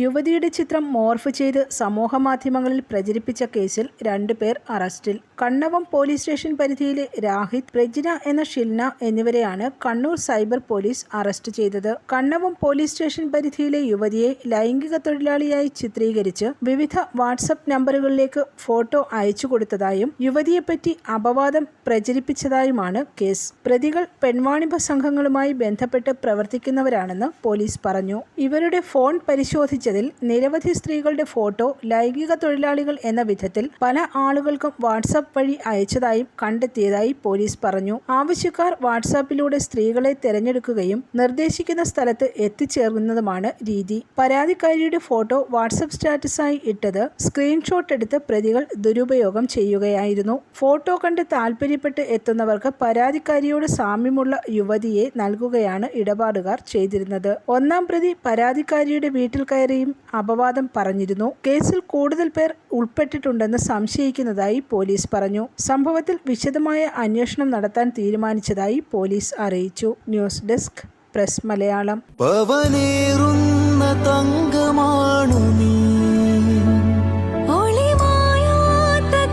യുവതിയുടെ ചിത്രം മോർഫ് ചെയ്ത് സമൂഹമാധ്യമങ്ങളിൽ പ്രചരിപ്പിച്ച കേസിൽ രണ്ടു പേർ അറസ്റ്റിൽ. കണ്ണവം പോലീസ് സ്റ്റേഷൻ പരിധിയിലെ രാഹിത് പ്രജിന എന്ന ഷിൽന എന്നിവരെയാണ് കണ്ണൂർ സൈബർ പോലീസ് അറസ്റ്റ് ചെയ്തത്. കണ്ണവം പോലീസ് സ്റ്റേഷൻ പരിധിയിലെ യുവതിയെ ലൈംഗിക തൊഴിലാളിയായി ചിത്രീകരിച്ച് വിവിധ വാട്സപ്പ് നമ്പറുകളിലേക്ക് ഫോട്ടോ അയച്ചു കൊടുത്തതായും യുവതിയെപ്പറ്റി അപവാദം പ്രചരിപ്പിച്ചതായുമാണ് കേസ്. പ്രതികൾ പെൺവാണിഭ സംഘങ്ങളുമായി ബന്ധപ്പെട്ട് പ്രവർത്തിക്കുന്നവരാണെന്ന് പോലീസ് പറഞ്ഞു. ഇവരുടെ ഫോൺ പരിശോധിച്ചതിൽ നിരവധി സ്ത്രീകളുടെ ഫോട്ടോ ലൈംഗിക തൊഴിലാളികൾ എന്ന വിധത്തിൽ പല ആളുകൾക്കും വാട്സാപ്പ് വഴി അയച്ചതായും കണ്ടെത്തിയതായി പോലീസ് പറഞ്ഞു. ആവശ്യക്കാർ വാട്സാപ്പിലൂടെ സ്ത്രീകളെ തിരഞ്ഞെടുക്കുകയും നിർദ്ദേശിക്കുന്ന സ്ഥലത്ത് എത്തിച്ചേർന്നതുമാണ് രീതി. പരാതിക്കാരിയുടെ ഫോട്ടോ വാട്സപ്പ് സ്റ്റാറ്റസായി ഇട്ടത് സ്ക്രീൻഷോട്ട് എടുത്ത് പ്രതികൾ ദുരുപയോഗം ചെയ്യുകയായിരുന്നു. ഫോട്ടോ കണ്ട് താൽപ്പര്യപ്പെട്ട് എത്തുന്നവർക്ക് പരാതിക്കാരിയോട് സാമ്യമുള്ള യുവതിയെ നൽകുകയാണ് ഇടപാടുകാർ ചെയ്തിരുന്നത്. ഒന്നാം പ്രതി പരാതിക്കാരിയുടെ വീട്ടിൽ കയറിയും അപവാദം പറഞ്ഞിരുന്നു. കേസിൽ കൂടുതൽ പേർ ഉൾപ്പെട്ടിട്ടുണ്ടെന്ന് സംശയിക്കുന്നതായി പോലീസ് പറഞ്ഞു. സംഭവത്തിൽ വിശദമായ അന്വേഷണം നടത്താൻ തീരുമാനിച്ചതായി പോലീസ് അറിയിച്ചു. News desk press Malayalam. തങ്കമാണു നീ. ഒളിമായാത്ത